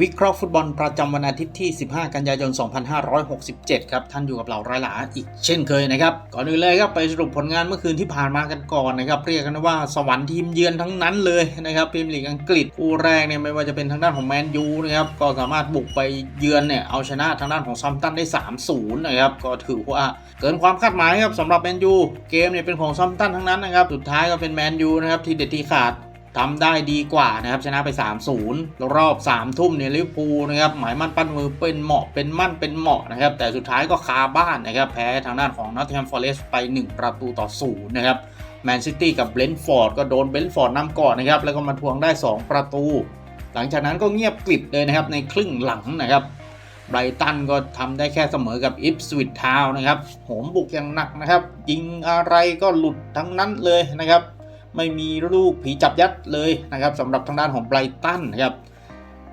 วิเคราะห์ฟุตบอลประจำวันอาทิตย์ที่ 15 กันยายน 2567 ครับ ท่านอยู่กับเราไรหลาอีกเช่นเคยนะครับ ก่อนอื่นเลยครับไปสรุปผลงานเมื่อคืนที่ผ่านมากันก่อนนะครับ เรียกกันว่าสวรรค์ทีมเยือนทั้งนั้นเลยนะครับพรีเมียร์ลีกอังกฤษคู่แรกเนี่ยไม่ว่าจะเป็นทางด้านของแมนยูนะครับ ก็สามารถบุกไปเยือนเนี่ยเอาชนะทางด้านของซัมตันได้ 3-0 นะครับ ก็ถือว่าเกินความคาดหมายครับสำหรับแมนยู เกมเนี่ยเป็นของซัมตันทั้งนั้นนะครับ สุดท้ายก็เป็นแมนยูนะครับที่เด็ดที่ขาด ทำได้ดีกว่านะครับชนะไป 3-0 รอบ 3 ทุ่มเนี่ยลิเวอร์พูลนะครับหมายมั่นปั้นมือเป็นเหมาะเป็นมั่นเป็นเหมาะนะครับแต่สุดท้ายก็คาบ้านนะครับแพ้ทางด้านของนอตแฮมฟอเรสต์ไป 1 ประตูต่อ0นะครับแมนซิตี้กับเบรนฟอร์ดก็โดนเบรนฟอร์ดนำก่อนนะครับแล้วก็มาทวงได้ 2 ประตู หลังจากนั้นก็เงียบกริบเลยนะครับในครึ่งหลังนะครับไบรตันก็ทำได้แค่เสมอกับอิฟสวิตทาวนะครับโหมบุกอย่างหนักนะครับ ยิงอะไรก็หลุดทั้งนั้นเลยนะครับ ไม่มีลูกผีจับยัดเลยนะครับสำหรับทางด้านของไบรตันนะครับ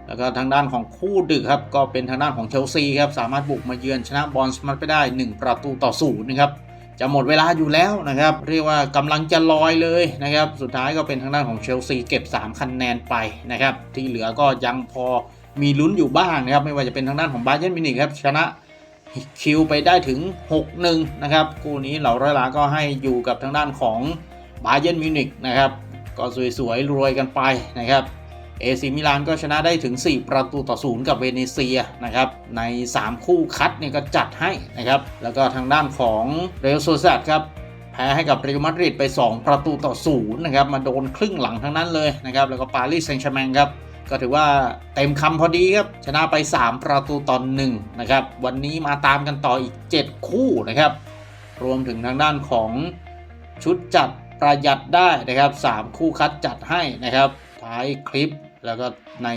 แล้วก็ทางด้านของคู่ดึกครับก็เป็นทางด้านของเชลซีครับสามารถบุกมาเยือนชนะบอลสมัตไปได้ 1 ประตูต่อศูนย์นะครับจะหมดเวลาอยู่แล้วนะครับเรียกว่ากำลังจะลอยเลยนะครับสุดท้ายก็เป็นทางด้านของเชลซีเก็บ 3 คะแนนไปนะครับที่เหลือก็ยังพอมีลุ้นอยู่บ้างนะครับไม่ว่าจะเป็นทางด้านของบาเยนมินิกครับชนะคิวไปได้ถึง 6-1 นะครับคู่นี้เหล่าร้อยลาก็ให้อยู่กับทางด้านของ บาเยนมิวนิกนะครับก็สวยๆรวยกันไปนะครับเอซิมิลานก็ชนะได้ถึง 4 ประตูต่อศูนย์กับเวเนเซียนะครับใน 3 คู่คัดเนี่ยก็จัดให้นะครับแล้วก็ทางด้านของเรอัลโซซัดครับแพ้ให้กับเรอัลมาดริดไป 2 ประตูต่อศูนย์นะครับมาโดนครึ่งหลังทั้งนั้นเลยนะครับแล้วก็ปารีสแซงต์แชร์แมงครับก็ถือว่าเต็มคำพอดีครับ ชนะไป 3 ประตูต่อหนึ่งนะครับวันนี้มาตามกันต่ออีก 7 คู่นะครับ รวมถึงทางด้านของชุดจัด ประหยัดได้นะครับ 3 คู่คัดจัดให้นะครับ ท้ายคลิปแล้วก็ใน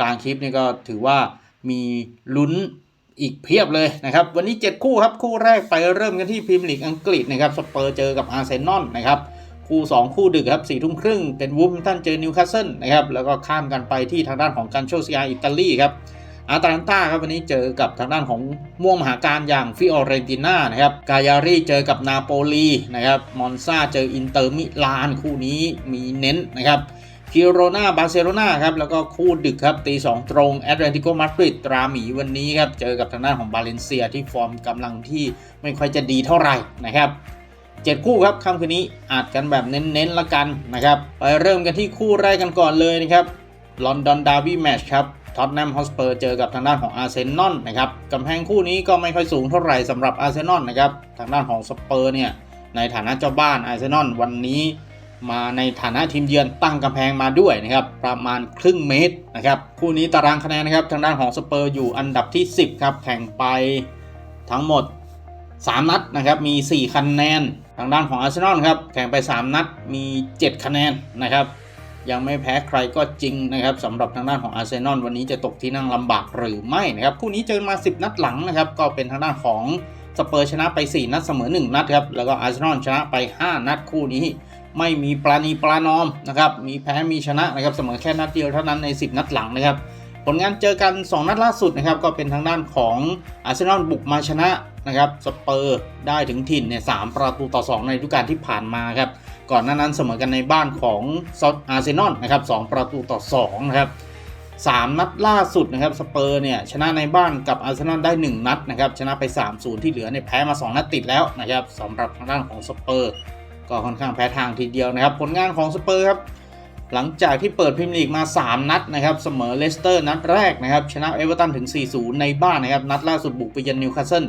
กลางคลิปนี่ก็ถือว่ามีลุ้นอีกเพียบเลยนะครับ วันนี้ 7 คู่ครับคู่แรกไปเริ่มกันที่พรีเมียร์ลีกอังกฤษนะครับสเปอร์เจอกับอาร์เซนอลนะครับคู่ 2 คู่ดึกครับสี่ทุ่มครึ่งเป็นวูฟแฮมป์ตันเจอนิวคาสเซิลนะครับแล้วก็ข้ามกันไปที่ทางด้านของกันโชซิอาอิตาลีครับ อาตาลันตาครับวันนี้เจอกับทางด้านของม่วงมหาการอย่างฟิออเรนติน่านะครับกายารีเจอกับนาโปลีนะครับมอนซาเจออินเตอร์มิลานคู่นี้มีเน้นนะครับกิโรนาบาร์เซโลนาครับแล้วก็คู่ดึกครับตีสองตรงแอตเลติโกมาดริดตราหมีวันนี้ครับเจอกับทางด้านของบาเลนเซียที่ฟอร์มกำลังที่ไม่ค่อยจะดีเท่าไหร่นะครับเจ็ดคู่ครับค่ำคืนนี้อาจกันแบบเน้นๆละกันนะครับไปเริ่มกันที่คู่แรกกันก่อนเลยนะครับลอนดอนดาร์บี้แมชครับ ท็อตแนมฮอสเปอร์เจอกับทางด้านของอาร์เซนอลนะครับกำแพงคู่นี้ก็ไม่ค่อยสูงเท่าไหร่สำหรับอาร์เซนอลนะครับทางด้านของสเปอร์เนี่ยในฐานะเจ้าบ้านอาร์เซนอลวันนี้มาในฐานะทีมเยือนตั้งกำแพงมาด้วยนะครับประมาณครึ่งเมตรนะครับคู่นี้ตารางคะแนนนะครับทางด้านของสเปอร์อยู่อันดับที่ 10ครับแข่งไปทั้งหมด 3 นัดนะครับมี 4 คะแนน ทางด้านของอาร์เซนอลครับแข่งไป 3 นัดมี 7 คะแนนนะครับ ยังไม่แพ้ใครก็จริงนะครับสำหรับทางด้านของอาร์เซนอลวันนี้จะตกที่นั่งลำบากหรือไม่นะครับคู่นี้เจอมา 10 นัดหลังนะครับก็เป็นทางด้านของสเปอร์ชนะไป 4 นัดเสมอ 1 นัดครับแล้วก็อาร์เซนอลชนะไป 5 นัดคู่นี้ ไม่มีปราณีปรานอมนะครับมีแพ้มีชนะนะครับเสมอแค่นัดเดียวเท่านั้นใน 10 นัดหลังนะครับผลงานเจอกัน 2 นัดล่าสุดนะครับก็เป็นทางด้านของอาร์เซนอลบุกมาชนะนะครับสเปอร์ได้ถึงถิ่นเนี่ยสประตูต่อ 2 ในฤดูกาลที่ผ่านมาครับ ก่อนหน้านั้นเสมอกันในบ้านของอาร์เซนอลนะครับ2ประตูต่อ2นะครับ3นัดล่าสุดนะครับสเปอร์เนี่ยชนะในบ้านกับอาร์เซนอลได้ 1 นัดนะครับชนะไป 3-0 ที่เหลือเนี่ยแพ้มา 2 นัดติดแล้วนะครับสำหรับทางด้านของสเปอร์ก็ค่อนข้างแพ้ทางทีเดียวนะครับ ผลงานของสเปอร์ครับหลังจากที่เปิดพรีเมียร์ลีกมา 3 นัดนะครับเสมอเลสเตอร์นัดแรกนะครับชนะเอเวอร์ตันถึง 4-0 ในบ้านนะครับนัดล่าสุดบุกไปเยือนนิวคาสเซิล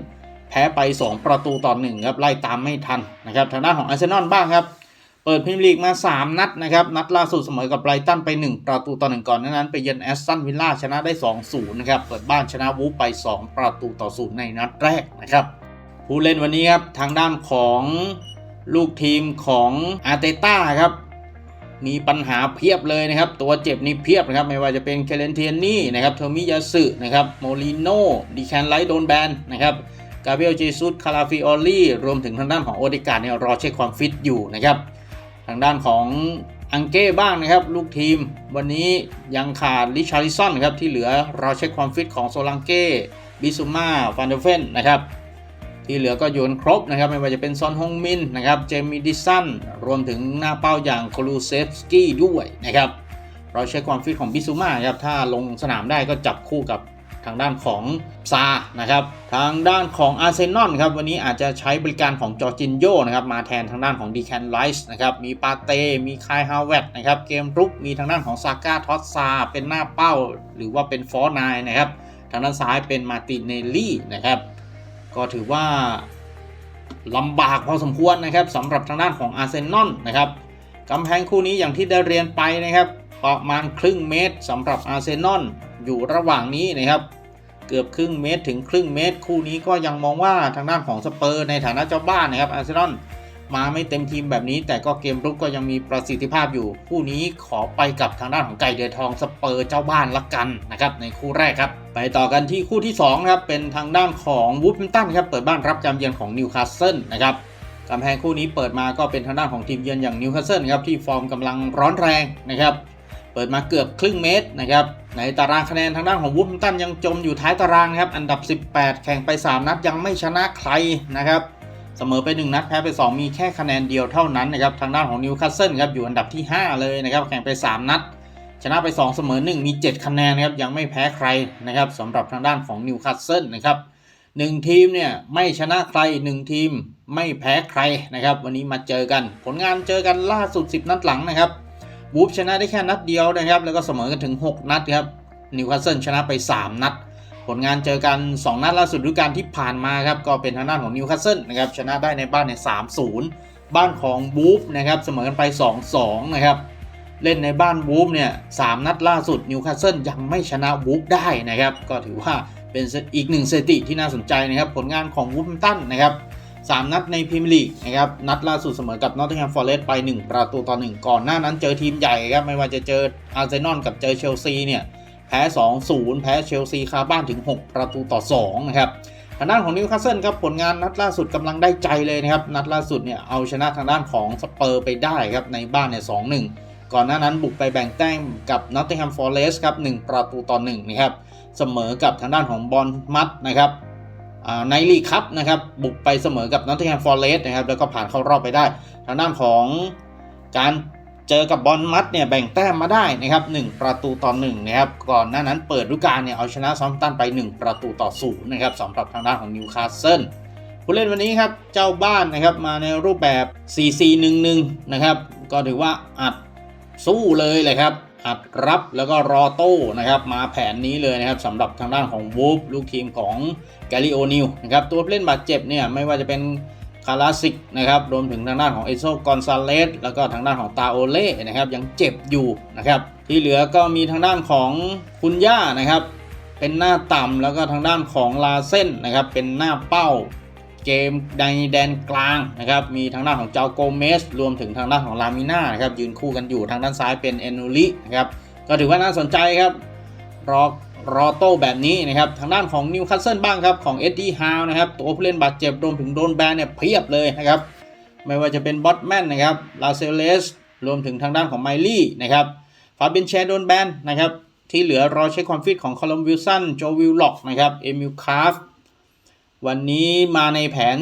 แพ้ไป 2 ประตูต่อ1ครับไล่ตามไม่ทันนะครับทางด้านของอาร์เซนอลบ้างครับ เปิดพรีเมียร์ลีกมา 3 นัดนะครับ นัดล่าสุดเสมอกับไบรตันไป 1 ประตูต่อ1ก่อนนั้นไปเยือนแอสตันวิลล่าชนะได้ 2-0 นะครับ เปิดบ้านชนะวูฟไป 2 ประตูต่อ 0 ในนัดแรกนะครับ ผู้เล่นวันนี้ครับ ทางด้านของลูกทีมของอาร์เตต้าครับ มีปัญหาเพียบเลยนะครับ ตัวเจ็บนี่เพียบนะครับ ไม่ว่าจะเป็นเคเลนเทียนนี่นะครับเทอร์มิยาสึนะครับโมลิโนดิแคนไลท์โดนแบนนะครับกาเบรียลเจซุสคาราฟิออลลี่รวมถึงทางด้านของโอเดกาเนี่ยรอเช็คความฟิตอยู่นะครับ ทางด้านของอังเก้บ้างนะครับ ลูกทีมวันนี้ยังขาดลิชาริสันครับ ที่เหลือรอเช็คความฟิตของโซลังเก้บิซูมาฟันเดเฟนนะครับ ที่เหลือก็โยนครบนะครับ ไม่ว่าจะเป็นซอนฮงมินนะครับเจมี่ดิสันรวมถึงหน้าเป้าอย่างโคลูเซฟสกี้ด้วยนะครับ เราเช็คความฟิตของบิซูมาครับถ้าลงสนามได้ก็จับคู่กับ ทางด้านของซานะครับ ทางด้านของอาร์เซนอลครับ วันนี้อาจจะใช้บริการของจอร์จินโยนะครับ มาแทนทางด้านของดีแคนไลส์นะครับ มีปาเต้ มีคายฮาวเวตนะครับ เกมรุก มีทางด้านของซาก้าทอสซา เป็นหน้าเป้า หรือว่าเป็นฟอร์นายนะครับ ทางด้านซ้ายเป็นมาติเนลลี่นะครับ ก็ถือว่าลำบากพอสมควรนะครับสำหรับทางด้านของอาร์เซนอลนะครับกำแพงคู่นี้อย่างที่ได้เรียนไปนะครับ ประมาณครึ่งเมตรสำหรับอาร์เซนอลอยู่ระหว่างนี้นะครับ เกือบครึ่งเมตรถึงครึ่งเมตร คู่นี้ก็ยังมองว่าทางด้านของสเปอร์ในฐานะเจ้าบ้านนะครับอาร์เซนอลมาไม่เต็มทีมแบบนี้ แต่ก็เกมรุกก็ยังมีประสิทธิภาพอยู่ คู่นี้ขอไปกับทางด้านของไก่เดือทองสเปอร์เจ้าบ้านละกันนะครับในคู่แรกครับ ไปต่อกันที่คู่ที่2ครับเป็นทางด้านของวูฟแฮมป์ตันครับเปิดบ้านรับการเยือนของนิวคาสเซิลนะครับกำแพงคู่นี้เปิดมาก็เป็นทางด้านของทีมเยือนอย่างนิวคาสเซิลครับที่ฟอร์มกำลังร้อนแรงนะครับ เปิดมาเกือบครึ่งเมตรนะครับในตารางคะแนนทางด้านของวูฟแฮมตันยังจมอยู่ท้ายตารางครับอันดับ 18 แข่งไป 3 นัดยังไม่ชนะใครนะครับเสมอไป 1 นัดแพ้ไป 2 มีแค่คะแนนเดียวเท่านั้นนะครับทางด้านของนิวคาสเซิลครับอยู่อันดับที่ 5 เลยนะครับแข่งไป 3 นัด ชนะไป 2 เสมอ 1 มี 7 คะแนนนะครับยังไม่แพ้ใครนะครับสำหรับทางด้านของนิวคาสเซิลนะครับหนึ่งทีมเนี่ยไม่ชนะใคร 1 ทีมไม่แพ้ใครนะครับวันนี้มาเจอกัน ผลงานเจอกันล่าสุด 10 นัดหลังนะครับ วูฟชนะได้แค่นัดเดียวนะครับ แล้วก็เสมอกันถึง 6 นัดครับนิวคาสเซิลชนะไป 3 นัด ผลงานเจอกัน 2 นัดล่าสุดฤดูกาลที่ผ่านมาครับ ก็เป็นทางด้านของนิวคาสเซิลนะครับชนะได้ในบ้านใน3-0 บ้านของวูฟนะครับเสมอกันไป 2-2 นะครับ เล่นในบ้านวูฟเนี่ยสามนัดล่าสุดนิวคาสเซิลยังไม่ชนะวูฟได้นะครับ ก็ถือว่าเป็นอีกหนึ่งสถิติที่น่าสนใจนะครับ ผลงานของวูฟแฮมตันนะครับ 3 นัดในพรีเมียร์ลีกนะครับนัดล่าสุดเสมอกับนอตติงแฮมฟอร์เรสต์ไป 1 ประตูต่อ 1 ก่อนหน้านั้นเจอทีมใหญ่ครับไม่ว่าจะเจออาร์เซนอลกับเจอเชลซีเนี่ยแพ้ 2-0 แพ้เชลซีคาบ้านถึง 6 ประตูต่อ2นะครับทางด้านของนิวคาสเซิลครับผลงานนัดล่าสุดกำลังได้ใจเลยนะครับนัดล่าสุดเนี่ยเอาชนะทางด้านของสเปอร์ไปได้ครับในบ้านเนี่ย2-1ก่อนหน้านั้นบุกไปแบ่งแต้มกับนอตติงแฮมฟอร์เรสต์ครับ1ประตูต่อ1นะครับเสมอกับทางด้านของบอลมัดนะครับ ในลีกครับนะครับบุกไปเสมอกับนอตติงแฮมฟอร์เรสต์นะครับแล้วก็ผ่านเข้ารอบไปได้ ทางด้านของการเจอกับบอลมัดเนี่ยแบ่งแต้มมาได้นะครับ1ประตูต่อ1นะครับก่อนหน้านั้นเปิดฤดูกาลเนี่ยเอาชนะซอมตันไป 1 ประตูต่อ0นะครับสำหรับทางด้านของนิวคาสเซิลผู้เล่นวันนี้ครับเจ้าบ้านนะครับมาในรูปแบบ 4-4-1-1 นะครับก็ถือว่าอัดสู้เลยเลยครับ อัดรับแล้วก็รอโต้นะครับมาแผนนี้เลยนะครับสำหรับทางด้านของวูฟลูกทีมของแกลิโอนิวนะครับตัวเล่นบาดเจ็บเนี่ยไม่ว่าจะเป็นคาราสิกนะครับรวมถึงทางด้านของเอโซกอนซาเลสแล้วก็ทางด้านของตาโอเล่นะครับยังเจ็บอยู่นะครับที่เหลือก็มีทางด้านของคุณย่านะครับเป็นหน้าต่ำแล้วก็ทางด้านของลาเส้นนะครับเป็นหน้าเป้า เกมในแดนกลางนะครับ มีทางด้านของเจ้าโกเมส รวมถึงทางด้านของลามิน่านะครับยืนคู่กันอยู่ทางด้านซ้ายเป็นเอนูลินะครับก็ถือว่าน่าสนใจครับรอรอโต้แบบนี้นะครับ ทางด้านของนิวคาสเซิลบ้างครับ ของเอ็ดดี้ฮาวนะครับ ตัวผู้เล่นบาดเจ็บรวมถึงโดนแบนเนี่ยเพียบเลยนะครับ ไม่ว่าจะเป็นบอตแมนนะครับลาเซเลสรวมถึงทางด้านของไมลี่นะครับฟาเบนแชร์โดนแบนนะครับ ที่เหลือรอเช็คความฟิตของคอลัมวิลสันโจวิลล็อกนะครับเอมิลคาฟ วันนี้มาในแผน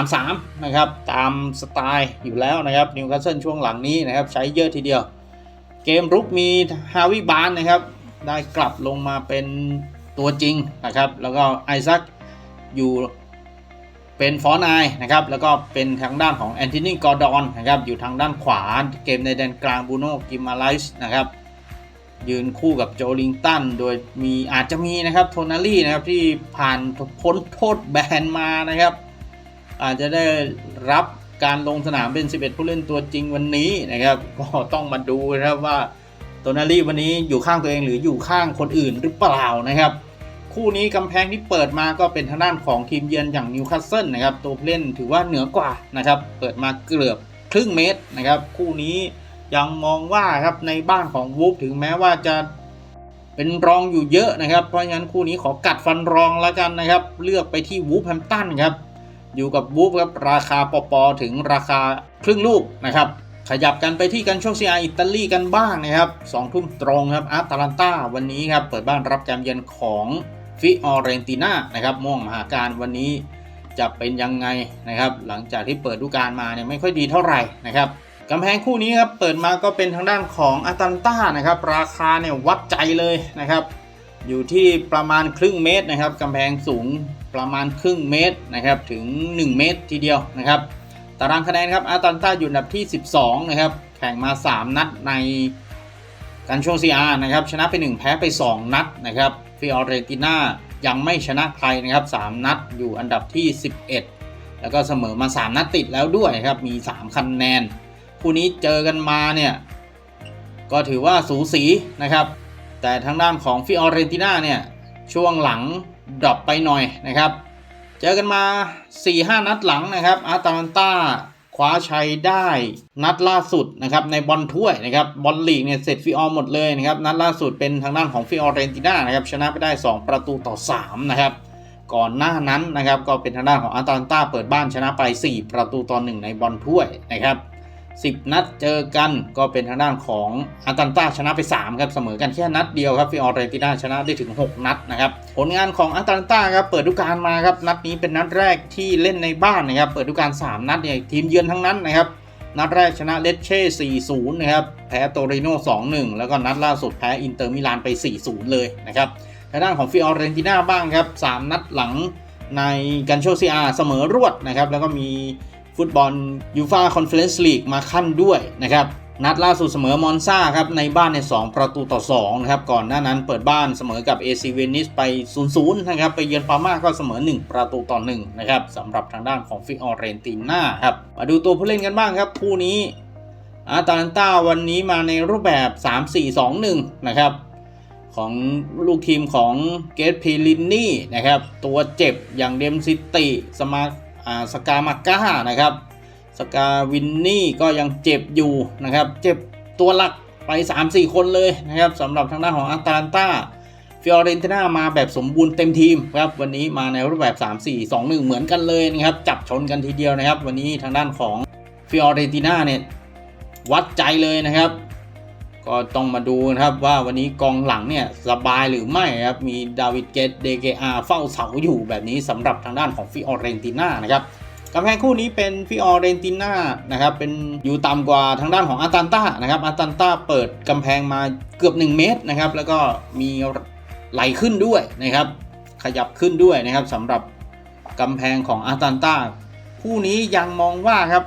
4-3-3 นะครับ ตามสไตล์อยู่แล้วนะครับนิวคาสเซิลช่วงหลังนี้นะครับ ใช้เยอะทีเดียว เกมรุกมีฮาวิบานนะครับ ได้กลับลงมาเป็นตัวจริงนะครับ แล้วก็ไอซักอยู่เป็นฟอร์นายนะครับ แล้วก็เป็นทางด้านของแอนโทนีกอร์ดอนนะครับ อยู่ทางด้านขวา เกมในแดนกลางบูโนกิมาไลส์นะครับ ยืนคู่กับโจลิงตัน โดยมีอาจจะมีนะครับโทนาลี่นะครับที่ผ่านพ้นโทษแบนมานะครับ อาจจะได้รับการลงสนามเป็น 11 ผู้เล่นตัวจริงวันนี้นะครับ ก็ต้องมาดูนะครับว่าโทนาลี่วันนี้อยู่ข้างตัวเองหรืออยู่ข้างคนอื่นหรือเปล่านะครับ คู่นี้กำแพงที่เปิดมาก็เป็นทางด้านของทีมเยือนอย่างนิวคาสเซิลนะครับตัวเล่นถือว่าเหนือกว่านะครับ เปิดมาเกือบครึ่งเมตรนะครับ คู่นี้ ยังมองว่าครับในบ้านของวูฟถึงแม้ว่าจะเป็นรองอยู่เยอะนะครับ เพราะฉะนั้นคู่นี้ขอกัดฟันรองแล้วกันนะครับ เลือกไปที่วูฟแฮมตันครับ อยู่กับวูฟครับราคาปอปอถึงราคาครึ่งลูกนะครับ ขยับกันไปที่กันช่วงซีอาอิตาลีกันบ้างนะครับสองทุ่มตรงครับอาร์ตาลันตาวันนี้ครับเปิดบ้านรับการเยือนของฟิออเรนติน่านะครับม่วงมหาการวันนี้จะเป็นยังไงนะครับ หลังจากที่เปิดฤดูกาลมาเนี่ยไม่ค่อยดีเท่าไหร่นะครับ กำแพงคู่นี้ครับเปิดมาก็เป็นทางด้านของอาตันต้านะครับ ราคาเนี่ยวัดใจเลยนะครับ อยู่ที่ประมาณครึ่งเมตรนะครับกำแพงสูงประมาณครึ่งเมตรนะครับถึง 1 เมตรทีเดียวนะครับ ตารางคะแนนครับอาตันต้าอยู่อันดับที่ 12 นะครับ แข่งมา 3 นัดในการโชซีอานะครับชนะไป 1 แพ้ไป 2 นัดนะครับฟิออเรติน่ายังไม่ชนะใครนะครับ 3 นัดอยู่อันดับที่ 11 แล้วก็เสมอมา 3 นัดติดแล้วด้วยครับมี 3 คะแนน คู่นี้เจอกันมาเนี่ยก็ถือว่าสูสีนะครับ แต่ทางด้านของฟิออเรนติน่าเนี่ยช่วงหลังดรอปไปหน่อยนะครับ เจอกันมา 4-5 นัดหลังนะครับอาตาลันตาคว้าชัยได้นัดล่าสุดนะครับในบอลถ้วยนะครับบอลลีกเนี่ยเสร็จฟิออหมดเลยนะครับนัดล่าสุดเป็นทางด้านของฟิออเรนติน่านะครับชนะไปได้ 2 ประตูต่อ 3 นะครับก่อนหน้านั้นนะครับก็เป็นทางด้านของอาตาลันตาเปิดบ้านชนะไป 4 ประตูต่อ 1 ในบอลถ้วยนะครับ 10 นัดเจอกันก็เป็นทางด้านของอาตันตาชนะไป 3 ครับ เสมอกันแค่นัดเดียวครับฟิออเรนติน่าชนะได้ถึง 6 นัดนะครับ ผลงานของอาตันตาครับเปิดดูกาลมาครับ นัดนี้เป็นนัดแรกที่เล่นในบ้านนะครับ เปิดดูกาล3นัดเนี่ยทีมเยือนทั้งนั้นนะครับ นัดแรกชนะเลสเช่ 4-0 นะครับ แพ้โตริโน่2-1 แล้วก็นัดล่าสุดแพ้อินเตอร์มิลานไป 4-0 เลยนะครับทางด้านของฟิออเรนติน่าบ้างครับ 3 นัดหลังในกันโชซีอาเสมอรวดนะครับแล้วก็มี ฟุตบอลยูฟาคอนเฟอเรนซ์ลีกมาขั้นด้วยนะครับนัดล่าสุดเสมอมอนซาครับในบ้านใน 2 ประตูต่อ2นะครับก่อนหน้านั้นเปิดบ้านเสมอกับ AC เวนิสไป 0-0นะครับไปเยือนปาม่าก็เสมอ 1 ประตูต่อ1นะครับสำหรับทางด้านของฟิออเรนติน่าครับมาดูตัวผู้เล่นกันบ้างครับคู่นี้อาตาลันต้าวันนี้มาในรูปแบบ 3-4-2-1 นะครับของลูกทีมของเกตพีลินนี่นะครับตัวเจ็บอย่างเดมซิติสมาอ่า สกามาก้านะครับสกาวินนี่ก็ยังเจ็บอยู่นะครับ เจ็บตัวหลักไป 3-4 คนเลยนะครับสำหรับทางด้านของอาตาลันตาฟิออเรนติน่ามาแบบสมบูรณ์เต็มทีมครับวันนี้มาในรูปแบบ 3-4-2-1 เหมือนกันเลยนะครับ จับชนกันทีเดียวนะครับ วันนี้ทางด้านของฟิออเรนติน่าเนี่ยวัดใจเลยนะครับ ก็ต้องมาดูนะครับว่าวันนี้กองหลังเนี่ยสบายหรือไม่ครับ มีดาวิดเกตเดเกอาเฝ้าเสาอยู่แบบนี้สำหรับทางด้านของฟิออเรนติน่านะครับกำแพงคู่นี้เป็นฟิออเรนติน่านะครับเป็นอยู่ต่ำกว่าทางด้านของอาตันต้านะครับอาตันต้าเปิดกำแพงมาเกือบ 1 เมตรนะครับแล้วก็มีไหลขึ้นด้วยนะครับ ขยับขึ้นด้วยนะครับสำหรับกำแพงของอาตันต้าคู่นี้ยังมองว่าครับ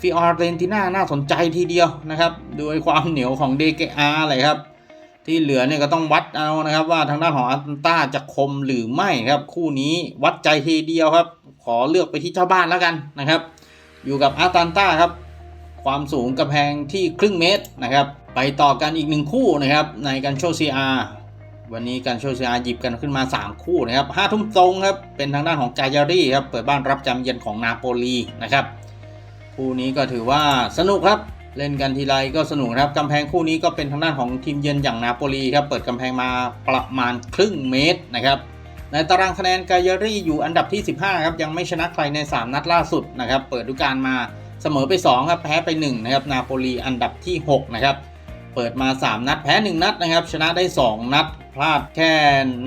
ฟิออเรนติน่าน่าสนใจทีเดียวนะครับโดยความเหนียวของเดเกอาเลยครับ ที่เหลือเนี่ยก็ต้องวัดเอานะครับ ว่าทางด้านของอันต้าจะคมหรือไม่ครับ คู่นี้วัดใจทีเดียวครับ ขอเลือกไปที่เจ้าบ้านแล้วกันนะครับ อยู่กับอาตันต้าครับ ความสูงกระแพงที่ครึ่งเมตรนะครับ ไปต่อกันอีกหนึ่งคู่นะครับในการโชซีอาวันนี้การโชซีอาหยิบกันขึ้นมา 3 คู่นะครับห้าทุ่มตรงครับเป็นทางด้านของกายารีครับเปิดบ้านรับจำเยือนของนาโปลีนะครับ คู่นี้ก็ถือว่าสนุกครับ เล่นกันทีไรก็สนุกครับกำแพงคู่นี้ก็เป็นทางด้านของทีมเยือนอย่างนาโปลีครับ เปิดกำแพงมาประมาณครึ่งเมตรนะครับในตารางคะแนนกายรี่อยู่อันดับที่ 15 ครับ ยังไม่ชนะใครใน 3 นัดล่าสุดนะครับ เปิดดูกาลมาเสมอไป 2 ครับ แพ้ไป 1 นะครับ นาโปลีอันดับที่ 6 นะครับ เปิดมา 3 นัดแพ้ 1 นัดนะครับ ชนะได้ 2 นัด พลาดแค่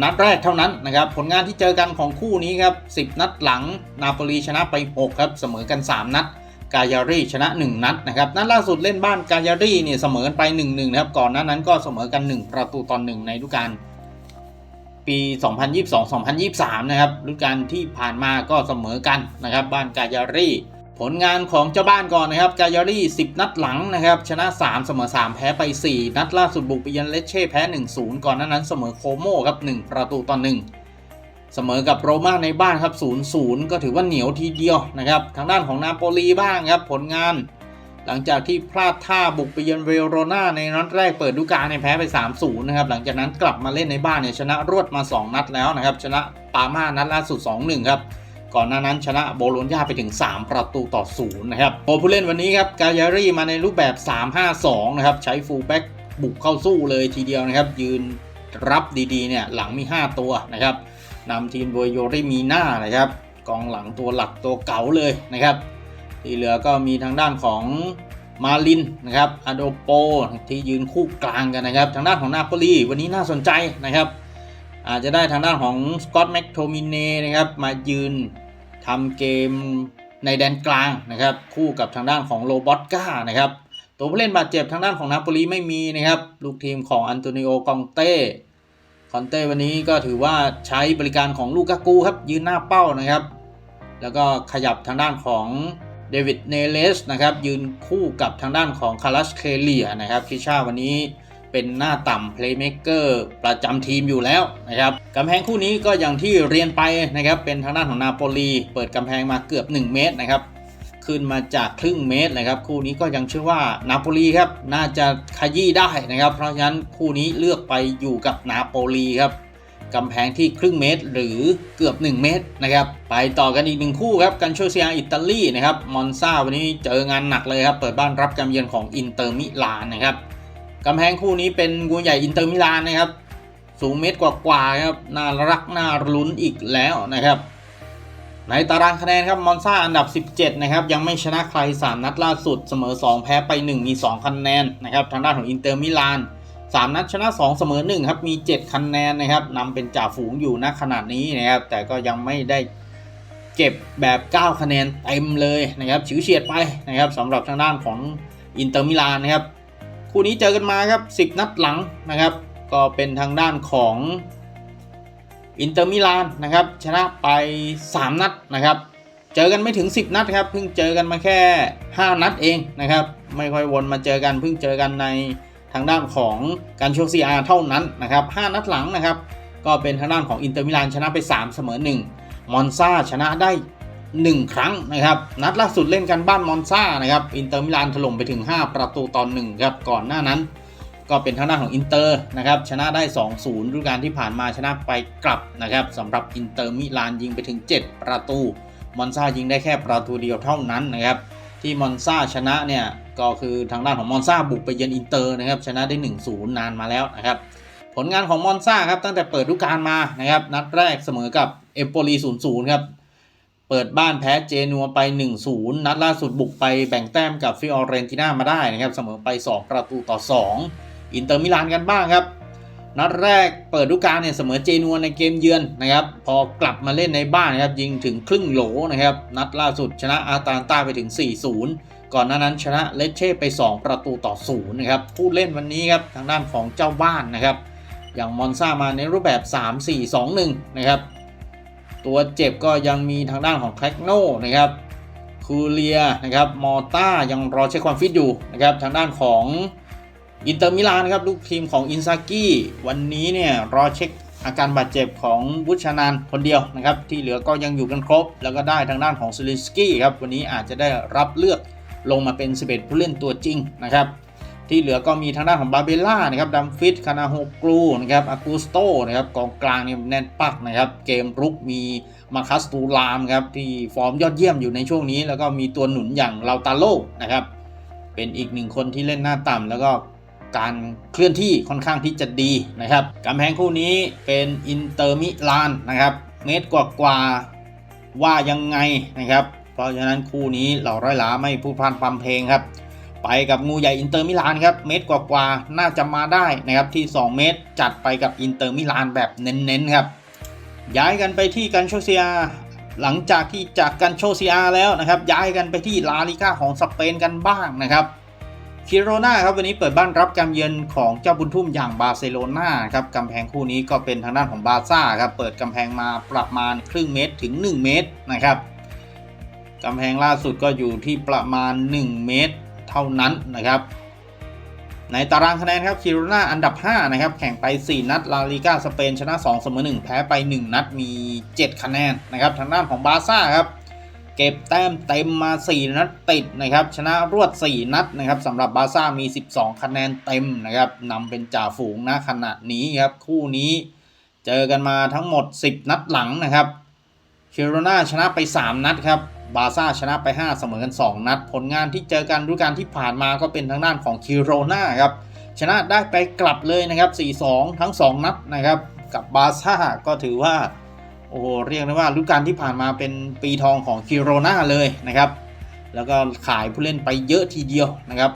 นัดแรกเท่านั้นนะครับ ผลงานที่เจอกันของคู่นี้ครับ 10 นัดหลัง นาโปลีชนะไป 6 ครับ เสมอกัน 3 นัด กายารีชนะ 1 นัดนะครับนัดล่าสุดเล่นบ้านกายารีเนี่ยเสมอกันไป 1-1นะครับก่อนหน้านั้นก็เสมอกัน 1 ประตูต่อ1ในฤดูกาลปี 2022-2023 นะครับฤดูกาลที่ผ่านมาก็เสมอกันนะครับบ้านกายารีผลงานของเจ้าบ้านก่อนนะครับกายารี10 นัดหลังนะครับชนะ 3 เสมอ 3 แพ้ไป 4 นัดล่าสุดบุกไปเยันเลเช่แพ้ 1-0 ก่อนหน้านั้นเสมอโคโมครับ1ประตูต่อ1 เสมอกับโรม่าในบ้านครับ0-0 ก็ถือว่าเหนียวทีเดียวนะครับทางด้านของนาโปลีบ้างครับผลงาน หลังจากที่พลาดท่าบุกไปเยือนเวโรนาในนัดแรกเปิดดูกาในแพ้ไป 3-0 นะครับหลังจากนั้นกลับมาเล่นในบ้านเนี่ยชนะรวดมา 2 นัดแล้วนะครับชนะปาม่านัดล่าสุด 2-1 ครับก่อนหน้านั้นชนะโบโลญญาไปถึง 3 ประตูต่อ 0 นะครับโอผู้เล่นวันนี้ครับกายารีมาในรูปแบบ 3-5-2 นะครับใช้ฟูลแบ็กบุกเข้าสู้เลยทีเดียวนะครับยืนรับดีๆเนี่ยหลังมี 5 ตัวนะครับ นำทีมโดยโยริมีน่านะครับ กองหลังตัวหลักตัวเก๋าเลยนะครับ ที่เหลือก็มีทางด้านของมาลินนะครับอโดโปที่ยืนคู่กลางกันนะครับ ทางด้านของนาโปลีวันนี้น่าสนใจนะครับ อาจจะได้ทางด้านของสกอตแม็กโทมินเนนะครับมายืนทำเกมในแดนกลางนะครับ คู่กับทางด้านของโรบอตก้านะครับตัวผู้เล่นบาดเจ็บทางด้านของนาโปลีไม่มีนะครับ ลูกทีมของอันโตนิโอกองเต้ คอนเต้วันนี้ก็ถือว่าใช้บริการของลูกากูครับ ยืนหน้าเป้านะครับ แล้วก็ขยับทางด้านของเดวิดเนเลสนะครับ ยืนคู่กับทางด้านของคารัสเคเลียนะครับคิชาวันนี้เป็นหน้าต่ำเพลย์เม k เกอร์ประจำทีมอยู่แล้วนะครับกำแพงคู่นี้ก็อย่างที่เรียนไปนะครับ เป็นทางด้านของนาโปลีเปิดกำแพงมาเกือบ 1 เมตรนะครับ ขึ้นมาจากครึ่งเมตรนะครับ คู่นี้ก็ยังเชื่อว่านาโปลีครับน่าจะขยี้ได้นะครับ เพราะฉะนั้นคู่นี้เลือกไปอยู่กับนาโปลีครับกำแพงที่ครึ่งเมตร หรือเกือบ 1 เมตรนะครับ ไปต่อกันอีกหนึ่งคู่ครับกันโชเซียอิตาลีนะครับมอนซาวันนี้เจองานหนักเลยครับ เปิดบ้านรับการเยือนของอินเตอร์มิลานนะครับกำแพงคู่นี้เป็นงูใหญ่อินเตอร์มิลานนะครับสูงเมตรกว่าๆครับน่ารักน่าลุ้นอีกแล้วนะครับ ในตารางคะแนนครับมอนซาอันดับ 17 นะครับ ยังไม่ชนะใคร 3 นัดล่าสุดเสมอ 2 แพ้ไป 1 มี 2 คะแนนนะครับ ทางด้านของอินเตอร์มิลาน 3 นัดชนะ 2 เสมอ 1 ครับมี 7 คะแนนนะครับนำเป็นจ่าฝูงอยู่ณขนาดนี้นะครับ แต่ก็ยังไม่ได้เก็บแบบ 9 คะแนนเต็มเลยนะครับฉิวเฉียดไปนะครับสำหรับทางด้านของอินเตอร์มิลานนะครับคู่นี้เจอกันมาครับ 10 นัดหลังนะครับ ก็เป็นทางด้านของ อินเตอร์มิลานนะครับชนะไป 3 นัดนะครับ เจอกันไม่ถึง 10 นัดครับเพิ่งเจอกันมาแค่ 5 นัดเองนะครับ ไม่ค่อยวนมาเจอกันเพิ่งเจอกันในทางด้านของการโชคซีอาเท่านั้นนะครับ 5 นัดหลังนะครับ ก็เป็นทางด้านของอินเตอร์มิลานชนะไป 3 เสมอ 1 มอนซาชนะได้ 1 ครั้งนะครับ นัดล่าสุดเล่นกันบ้านมอนซานะครับอินเตอร์มิลานถล่มไปถึง 5 ประตูต่อ1ครับก่อนหน้านั้น ก็เป็นทางด้านของอินเตอร์นะครับชนะได้ 2-0ฤดูกาลที่ผ่านมาชนะไปกลับนะครับสำหรับอินเตอร์มิลานยิงไปถึง 7 ประตู มอนซายิงได้แค่ประตูเดียวเท่านั้นนะครับที่มอนซาชนะเนี่ยก็คือทางด้านของมอนซาบุกไปเยือนอินเตอร์นะครับชนะได้ 1-0 นานมาแล้วนะครับผลงานของมอนซาครับตั้งแต่เปิดฤดูกาลมานะครับนัดแรกเสมอกับเอมโปลี 0-0 ครับเปิดบ้านแพ้เจนัวไป 1-0 นัดล่าสุดบุกไปแบ่งแต้มกับฟิออเรนติน่ามาได้นะครับเสมอไป 2 ประตูต่อ 2 อินเตอร์มิลานกันบ้างครับ นัดแรกเปิดฤดูกาลเนี่ยเสมอเจนัวในเกมเยือนนะครับ พอกลับมาเล่นในบ้านนะครับยิงถึงครึ่งโหลนะครับ นัดล่าสุดชนะอาตาลตาไปถึง 4-0 ก่อนหน้านั้นชนะเลเช่ไป 2 ประตูต่อ0นะครับผู้เล่นวันนี้ครับทางด้านของเจ้าบ้านนะครับ อย่างมอนซามาในรูปแบบ 3-4-2-1 นะครับตัวเจ็บก็ยังมีทางด้านของแคลกโนนะครับคูเลียนะครับ มอต้ายังรอเช็คความฟิตอยู่นะครับ ทางด้านของ อินเตอร์มิลานครับลูกทีมของอินซากิวันนี้เนี่ยรอเช็คอาการบาดเจ็บของบุชนานคนเดียวนะครับ ที่เหลือก็ยังอยู่กันครบ แล้วก็ได้ทางด้านของซิลิสกี้ครับ วันนี้อาจจะได้รับเลือกลงมาเป็น 11 ผู้เล่นตัวจริงนะครับ ที่เหลือก็มีทางด้านของบาเบล่านะครับดัมฟิตคานาโฮกรูนะครับอากูสโตนะครับกองกลางเนี่ยแน่นปักนะครับเกมรุกมีมาคัสตูลามครับที่ฟอร์มยอดเยี่ยมอยู่ในช่วงนี้ แล้วก็มีตัวหนุนอย่างลาตาโลนะครับเป็นอีกหนึ่งคนที่เล่นหน้าต่ำแล้วก็ การเคลื่อนที่ค่อนข้างที่จะดีนะครับกำแพงคู่นี้เป็นอินเตอร์มิลานนะครับ เมตรกว่าๆว่าว่ายังไงนะครับ เพราะฉะนั้นคู่นี้เหล่าร้อยหลาไม่พูดพานปั๊มเพลงครับ ไปกับงูใหญ่อินเตอร์มิลานครับ เมตรกว่าๆน่าจะมาได้นะครับที่ 2 เมตรจัดไปกับอินเตอร์มิลานแบบเน้นๆครับ ย้ายกันไปที่กันโชเซียหลังจากที่จากกันโชเซียแล้วนะครับ ย้ายกันไปที่ลาลิก้าของสเปนกันบ้างนะครับ คิโรนาครับวันนี้เปิดบ้านรับการเยือนของเจ้าบุญทุ่มอย่างบาร์เซโลนาครับกำแพงคู่นี้ก็เป็นทางด้านของบาซ่าครับเปิดกำแพงมาประมาณครึ่งเมตรถึง 1 เมตรนะครับกำแพงล่าสุดก็อยู่ที่ประมาณ 1 เมตรเท่านั้นนะครับ ในตารางคะแนนครับคิโรนาอันดับ 5 นะครับ แข่งไป 4 นัดลาลิกาสเปนชนะ 2 เสมอ 1 แพ้ไป 1 นัดมี 7 คะแนนนะครับทางด้านของบาซ่าครับ เก็บแต้มเต็มมา 4 นัดติดนะครับ ชนะรวด 4 นัดนะครับสำหรับบาซ่ามี 12 คะแนนเต็มนะครับนำเป็นจ่าฝูงนะขณะนี้ครับ คู่นี้เจอกันมาทั้งหมด 10 นัดหลังนะครับคิโรนาชนะไป 3 นัดครับ บาซ่าชนะไป 5 เสมอกัน 2 นัด ผลงานที่เจอกันฤดูกาลที่ผ่านมาก็เป็นทางด้านของคิโรนาครับ ชนะได้ไปกลับเลยนะครับ 4-2 ทั้ง 2 นัดนะครับ กับบาซ่าก็ถือว่า โอ้โหเรียกได้ว่าฤดูกาลที่ผ่านมาเป็นปีทองของคิโรนาเลยนะครับ แล้วก็ขายผู้เล่นไปเยอะทีเดียวนะครับ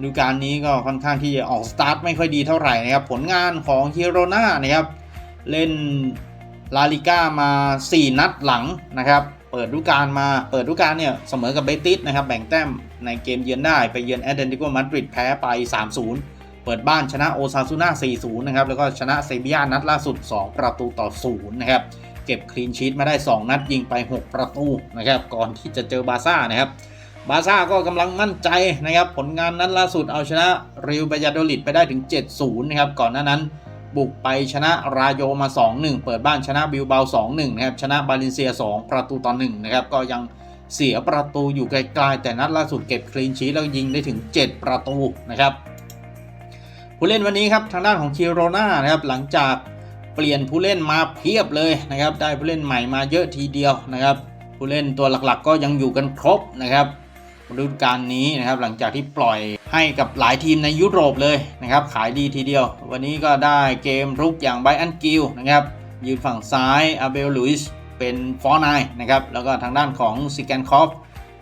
ฤดูกาลนี้ก็ค่อนข้างที่จะออกสตาร์ทไม่ค่อยดีเท่าไหร่นะครับผลงานของคิโรนานะครับเล่นลาลิก้ามา 4 นัดหลังนะครับเปิดฤดูกาลมาเปิดฤดูกาลเนี่ยเสมอกับเบติสนะครับแบ่งแต้มในเกมเยือนได้ไปเยือนแอตเลติโกมาดริดแพ้ไป 3-0เปิดบ้านชนะโอซาซูน่า 4-0 นะครับ แล้วก็ชนะเซบียานัดล่าสุด 2 ประตูต่อ 0 นะครับ เก็บคลีนชีตมาได้ 2 นัดยิงไป 6 ประตูนะครับก่อนที่จะเจอบาซ่านะครับบาซ่าก็กำลังมั่นใจนะครับผลงานนั้นล่าสุดเอาชนะริวบายาโดลิดไปได้ถึง 7-0 นะครับก่อนหน้านั้นบุกไปชนะรายโยมา 2-1 เปิดบ้านชนะบิลเบา 2-1 นะครับชนะบาเลนเซีย 2 ประตูต่อ1นะครับก็ยังเสียประตูอยู่ไกลๆแต่นัดล่าสุดเก็บคลีนชีตแล้วยิงได้ถึง 7 ประตูนะครับผู้เล่นวันนี้ครับทางด้านของคิโรนานะครับหลังจาก เปลี่ยนผู้เล่นมาเพียบเลยนะครับ ได้ผู้เล่นใหม่มาเยอะทีเดียวนะครับ ผู้เล่นตัวหลักๆ ก็ยังอยู่กันครบนะครับฤดูกาลนี้นะครับ หลังจากที่ปล่อยให้กับหลายทีมในยุโรปเลยนะครับ ขายดีทีเดียว วันนี้ก็ได้เกมรุกอย่างไบอันกิลนะครับ ยืนฝั่งซ้ายอาเบลลุยส์เป็นฟอร์ไนนะครับ แล้วก็ทางด้านของซิแกนคอฟ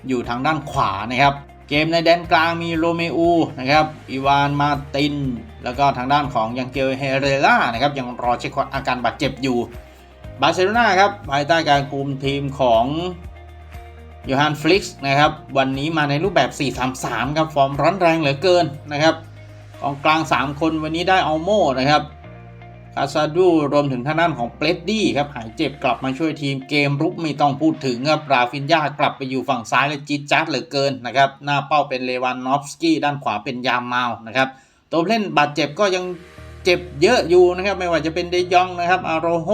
อยู่ทางด้านขวานะครับ เกมในแดนกลางมีโรเมอูนะครับอีวานมาติน แล้วก็ทางด้านของยังเกลเฮเรล่านะครับยังรอเช็คอาการบาดเจ็บอยู่ บาร์เซโลนาครับภายใต้การคุมทีมของโยฮันฟลิกส์นะครับวันนี้มาในรูปแบบ 4-3-3 ครับ ฟอร์มร้อนแรงเหลือเกินนะครับกองกลาง 3 คนวันนี้ได้อัลโมนะครับ คาซาดูรวมถึงท่างด้านของเปรดดี้ครับหายเจ็บกลับมาช่วยทีมเกมรุกไม่ต้องพูดถึงครับราฟินยากลับไปอยู่ฝั่งซ้ายและจิตจัดเหลือเกินนะครับหน้าเป้าเป็นเลวานนอฟสกี้ด้านขวาเป็นยามมาวนะครับตัวเล่นบาดเจ็บก็ยังเจ็บเยอะอยู่นะครับไม่ว่าจะเป็นเดยองนะครับอาโรโฮ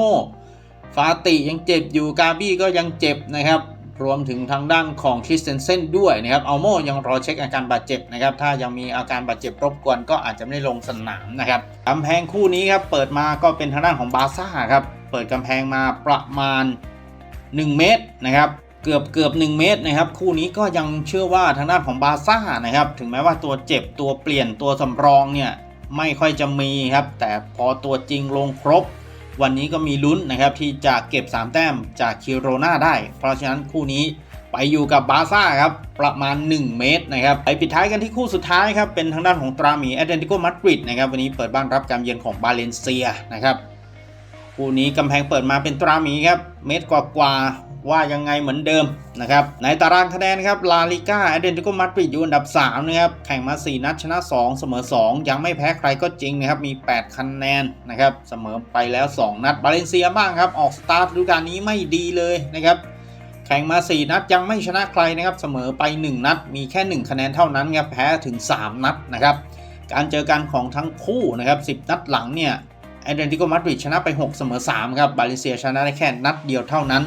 ฟาติยังเจ็บอยู่กาบี้ก็ยังเจ็บนะครับ รวมถึงทางด้านของคริสเตนเซนด้วยนะครับอัลโมยังรอเช็คอาการบาดเจ็บนะครับ ถ้ายังมีอาการบาดเจ็บรบกวนก็อาจจะไม่ได้ลงสนามนะครับกำแพงคู่นี้ครับเปิดมาก็เป็นทางด้านของบาซ่าครับ เปิดกำแพงมาประมาณ 1 เมตรนะครับเกือบเกือบ 1 เมตรนะครับคู่นี้ก็ยังเชื่อว่าทางด้านของบาซ่านะครับ ถึงแม้ว่าตัวเจ็บตัวเปลี่ยนตัวสำรองเนี่ยไม่ค่อยจะมีครับ แต่พอตัวจริงลงครบ วันนี้ก็มีลุ้นนะครับที่จะเก็บ 3 แต้มจากคิโรนาได้ เพราะฉะนั้นคู่นี้ไปอยู่กับบาซ่าครับประมาณ 1 เมตรนะครับไปปิดท้ายกันที่คู่สุดท้ายครับเป็นทางด้านของตราหมีแอตเลติโกมาดริดนะครับวันนี้เปิดบ้านรับการเยือนของบาเลนเซียนะครับคู่นี้กำแพงเปิดมาเป็นตราหมีครับเมตรกว่าๆว่า ว่ายังไงเหมือนเดิมนะครับในตารางคะแนนครับลาลิก้าแอตเลติโกมาดริดอยู่อันดับ3นะครับแข่งมา 4 นัดชนะ 2 เสมอ 2 ยังไม่แพ้ใครก็จริงนะครับมี 8 คะแนนนะครับเสมอไปแล้ว 2 นัดบาเลนเซียบ้างครับออกสตาร์ทฤดูกาลนี้ไม่ดีเลยนะครับแข่งมา 4 นัดยังไม่ชนะใครนะครับเสมอไป 1 นัด มีแค่ 1 คะแนนเท่านั้นครับแพ้ถึง 3 นัดนะครับการเจอกันของทั้งคู่นะครับ10 นัดหลังเนี่ยแอตเลติโกมาดริดชนะไป 6 เสมอ 3 ครับ บาเลนเซียชนะได้แค่นัดเดียวเท่านั้น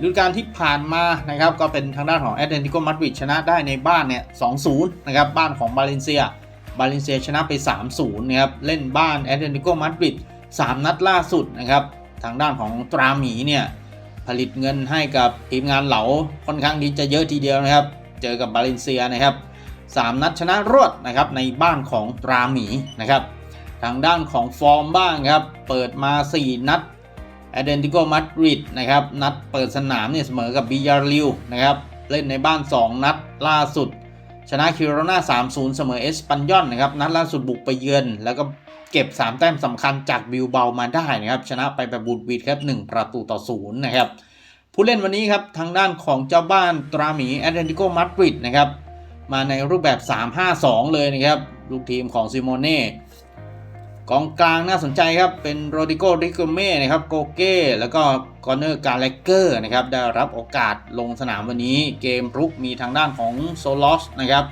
ฤดูกาลที่ผ่านมานะครับก็เป็นทางด้านของแอตเลติโกมาดริดชนะได้ในบ้านเนี่ย2-0นะครับบ้านของบาเลนเซีย บาเลนเซียชนะไป 3-0นะครับเล่นบ้านแอตเลติโกมาดริด3 นัดล่าสุดนะครับทางด้านของตราหมีเนี่ยผลิตเงินให้กับทีมงานเหลาค่อนข้างที่จะเยอะทีเดียวนะครับ เจอกับบาเลนเซียนะครับ3นัดชนะรวดนะครับในบ้านของตราหมีนะครับทางด้านของฟอร์มบ้างครับเปิดมา 4 นัด แอตเลติโกมาดริดนะครับนัดเปิดสนามเนี่ยเสมอกับบิยาริลนะครับเล่นในบ้าน 2 นัดล่าสุด ชนะคิโรนา3-0 เสมอเอสปันยอนนะครับนัดล่าสุดบุกไปเยือน แล้วก็เก็บ 3 แต้มสำคัญจากบิลเบามาได้นะครับชนะไปแบบบูดวีดครับ 1 ประตูต่อ 0 นะครับ ผู้เล่นวันนี้ครับ ทางด้านของเจ้าบ้านตราหมีแอตเลติโกมาดริดนะครับมาในรูปแบบ 3-5-2 เลยนะครับลูกทีมของซิโมเน่ กองกลางน่าสนใจครับ เป็นโรดิโกริโกเม่นะครับโกเก้แล้วก็กอนเนอร์กาเลเกอร์นะครับได้รับโอกาสลงสนามวันนี้ เกมรุกมีทางด้านของโซลอสนะครับ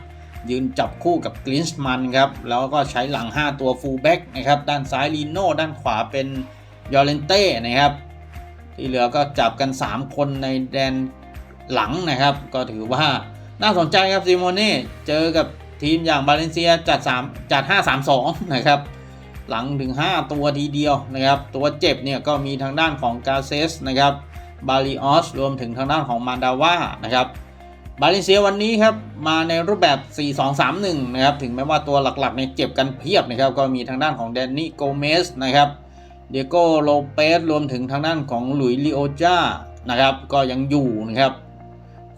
ยืนจับคู่กับกลินส์มันครับ แล้วก็ใช้หลัง 5 ตัวฟูลแบ็กนะครับ ด้านซ้ายลีโน่ด้านขวาเป็นยอร์เลนเต้นะครับ ที่เหลือก็จับกัน 3 คนในแดนหลังนะครับ ก็ถือว่าน่าสนใจครับซิโมเน่เจอกับทีมอย่างบาเลนเซียจัด 3 จัด 5-3-2 นะครับ หลังถึง 5 ตัวทีเดียวนะครับ ตัวเจ็บเนี่ยก็มีทางด้านของกาเซสนะครับบาลิออสรวมถึงทางด้านของมานดาว่านะครับบาเลเซียวันนี้ครับมาในรูปแบบ 4-2-3-1 นะครับถึงแม้ว่าตัวหลักๆเนี่ยเจ็บกันเพียบนะครับก็มีทางด้านของแดนนี่โกเมสนะครับเดโกโลเปสรวมถึงทางด้านของหลุยลิโอจ้านะครับก็ยังอยู่นะครับ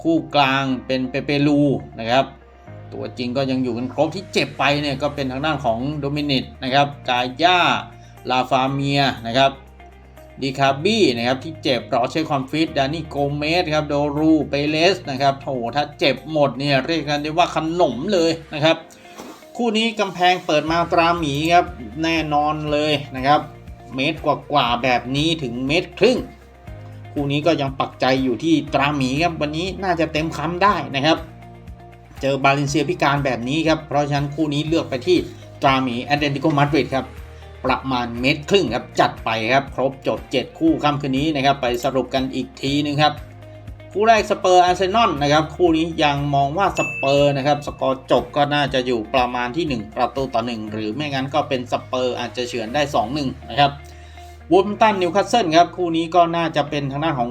คู่กลางเป็นเปเปลูนะครับ ตัวจริงก็ยังอยู่กันครบที่เจ็บไปเนี่ยก็เป็นทางด้านของโดมินิตนะครับกาย่าลาฟาเมียนะครับดีคาบี้นะครับที่เจ็บรอเช็คความฟิตดานี่โกเมสครับโดรูเปเลสนะครับโถถ้าเจ็บหมดเนี่ยเรียกกันได้ว่าขนมเลยนะครับ คู่นี้กำแพงเปิดมาตราหมีครับแน่นอนเลยนะครับ เมตรกว่าๆแบบนี้ถึงเมตรครึ่ง คู่นี้ก็ยังปักใจอยู่ที่ตราหมีครับวันนี้น่าจะเต็มคำได้นะครับ เจอบาเลนเซียพิการแบบนี้ครับ เพราะฉะนั้นคู่นี้เลือกไปที่ตราหมีแอตเลติโกมาดริดครับ ประมาณเมตรครึ่งครับ จัดไปครับ ครบจบ 7 คู่ค่ำคืนนี้นะครับ ไปสรุปกันอีกทีนึงครับ คู่แรกสเปอร์อาร์เซนอลนะครับ คู่นี้ยังมองว่าสเปอร์นะครับ สกอร์จบก็น่าจะอยู่ประมาณที่ 1 ประตูต่อ 1 หรือไม่งั้นก็เป็นสเปอร์อาจจะเฉือนได้ 2-1 นะครับวูฟตันนิวคาสเซิลครับ คู่นี้ก็น่าจะเป็นทางด้านของ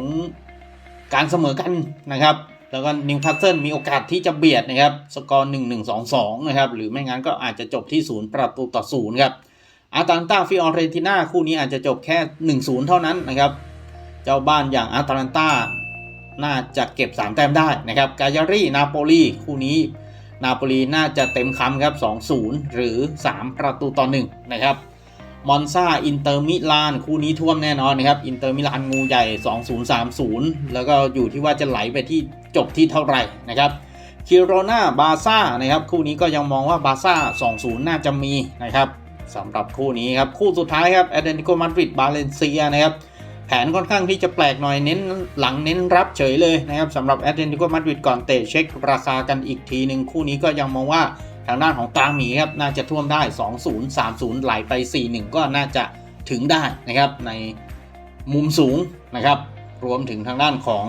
การเสมอกันนะครับ แล้วก็นิวคาสเซิลมีโอกาสที่จะเบียดนะครับ สกอร์1-1-2-2นะครับ หรือไม่งั้นก็อาจจะจบที่0ประตูต่อ0ครับอาตาลันตาฟิออเรนติน่าคู่นี้อาจจะจบแค่1-0เท่านั้นนะครับ เจ้าบ้านอย่างอาตาลันตาน่าจะเก็บ3แต้มได้นะครับกายารีนาโปลีคู่นี้ นาโปลีน่าจะเต็มคำครับ2-0หรือ3ประตูต่อ1นะครับ มอนซาอินเตอร์มิลานคู่นี้ท่วมแน่นอนนะครับ อินเตอร์มิลานงูใหญ่ 2030 แล้วก็อยู่ที่ว่าจะไหลไปที่จบที่เท่าไหร่นะครับคิโรนาบาซ่านะครับคู่นี้ก็ยังมองว่าบาซ่า 2-0 น่าจะมีนะครับสำหรับคู่นี้ครับ คู่สุดท้ายครับแอตเลติโกมาดริดบาเลนเซียนะครับแผนค่อนข้างที่จะแปลกหน่อยเน้นหลังเน้นรับเฉยเลยนะครับสำหรับแอตเลติโกมาดริดก่อนเตะเช็คราคากันอีกทีหนึ่งคู่นี้ก็ยังมองว่า ทางด้านของตาหมีครับน่าจะท่วมได้ 2-0 3-0 ไหลไป 4-1 ก็น่าจะถึงได้นะครับในมุมสูงนะครับ รวมถึงทางด้านของ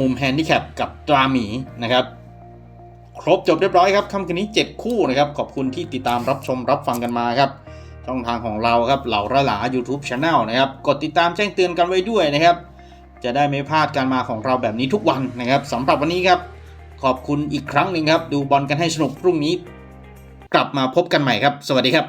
มุมแฮนดิแคปกับตราหมีนะครับ ครบจบเรียบร้อยครับค่ำคืนนี้ 7 คู่นะครับ ขอบคุณที่ติดตามรับชมรับฟังกันมาครับ ช่องทางของเราครับเหล่าระหลา YouTube Channel นะครับ กดติดตามแจ้งเตือนกันไว้ด้วยนะครับ จะได้ไม่พลาดการมาของเราแบบนี้ทุกวันนะครับสำหรับวันนี้ครับ ขอบคุณอีกครั้งหนึ่งครับ ดูบอลกันให้สนุกพรุ่งนี้ กลับมาพบกันใหม่ครับ สวัสดีครับ